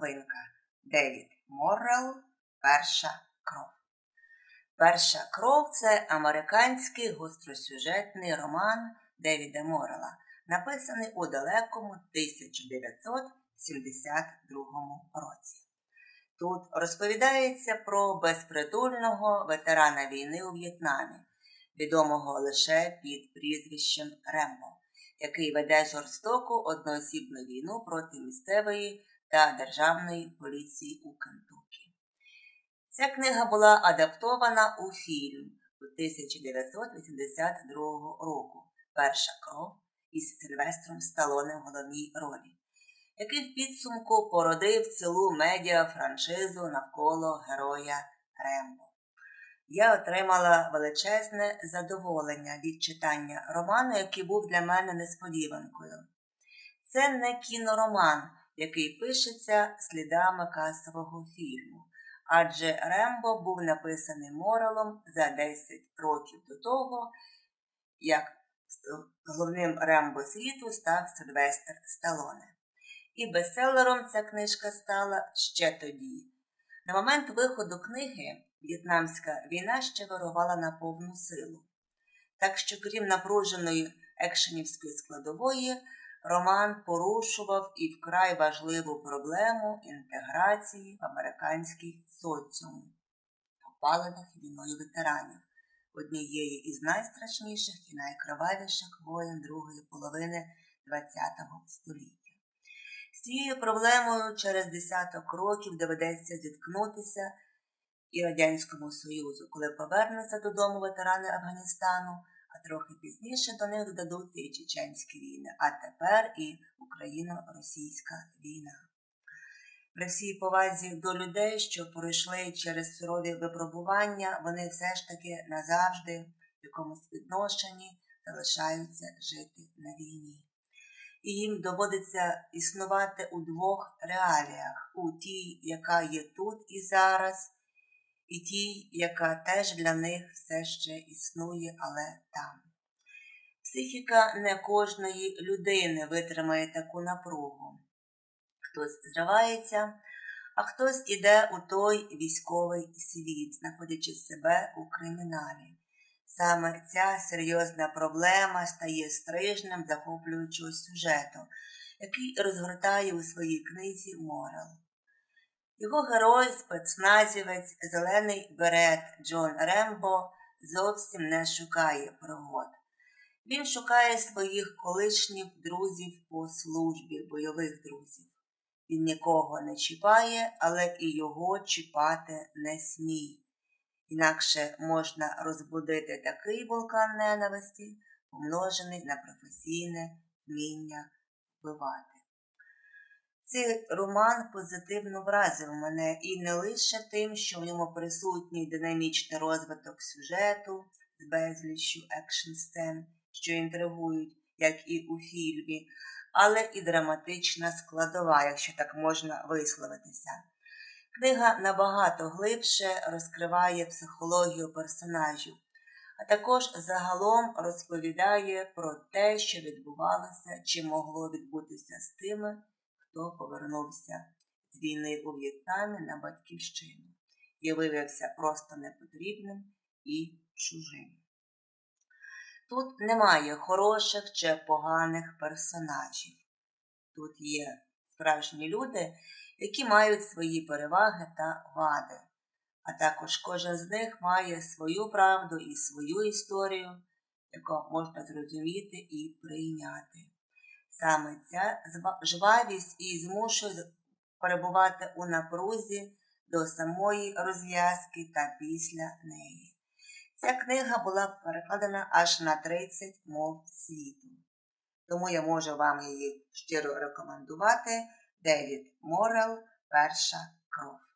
новинка. Девід Моррел Перша кров. Перша кров це американський гостросюжетний роман Девіда Моррела, написаний у далекому 1972 році. Тут розповідається про безпритульного ветерана війни у В'єтнамі, відомого лише під прізвищем Рембо, який веде жорстоку одноосібну війну проти місцевої та державної поліції у Кентукі. Ця книга була адаптована у фільм у 1982 року Перша кров із Сильвестром Сталоне в головній ролі, який в підсумку породив цілу медіа-франшизу навколо героя Рембо. Я отримала величезне задоволення від читання роману, який був для мене несподіванкою. Це не кінороман, який пишеться слідами касового фільму, адже Рембо був написаний Морелом за 10 років до того, як головним Рембо світу став Сильвестр Сталоне. І бестселером ця книжка стала ще тоді. На момент виходу книги В'єтнамська війна ще вирувала на повну силу. Так що, крім напруженої екшенівської складової, роман порушував і вкрай важливу проблему інтеграції в американський соціум, опалених війною ветеранів, однієї із найстрашніших і найкривавіших воєн другої половини ХХ століття. З цією проблемою через десяток років доведеться зіткнутися і Радянському Союзу, коли повернуться додому ветерани Афганістану, а трохи пізніше до них додадуться і чеченські війни, а тепер і Україно-російська війна. При всій повазі до людей, що пройшли через сурові випробування, вони все ж таки назавжди в якомусь відношенні залишаються жити на війні. І їм доводиться існувати у двох реаліях: у тій, яка є тут і зараз, і тій, яка теж для них все ще існує, але там. Психіка не кожної людини витримає таку напругу. Хтось зривається, а хтось іде у той військовий світ, знаходячи себе у криміналі. Саме ця серйозна проблема стає стрижнем захоплюючого сюжету, який розгортає у своїй книзі Морал. Його герой, спецназівець, зелений берет Джон Рембо зовсім не шукає пригод. Він шукає своїх колишніх друзів по службі, бойових друзів. Він нікого не чіпає, але і його чіпати не смій. Інакше можна розбудити такий вулкан ненависті, помножений на професійне вміння вбивати. Цей роман позитивно вразив мене і не лише тим, що в ньому присутній динамічний розвиток сюжету з безліччю екшн сцен, що інтригують, як і у фільмі, але і драматична складова, якщо так можна висловитися. Книга набагато глибше розкриває психологію персонажів, а також загалом розповідає про те, що відбувалося чи могло відбутися з тими, хто повернувся з війни у В'єтнамі на батьківщину і виявився просто непотрібним і чужим. Тут немає хороших чи поганих персонажів. Тут є справжні люди, які мають свої переваги та вади, а також кожен з них має свою правду і свою історію, яку можна зрозуміти і прийняти. Саме ця жвавість і змушує перебувати у напрузі до самої розв'язки та після неї. Ця книга була перекладена аж на 30 мов світу. Тому я можу вам її щиро рекомендувати. Девід Морел Перша кров.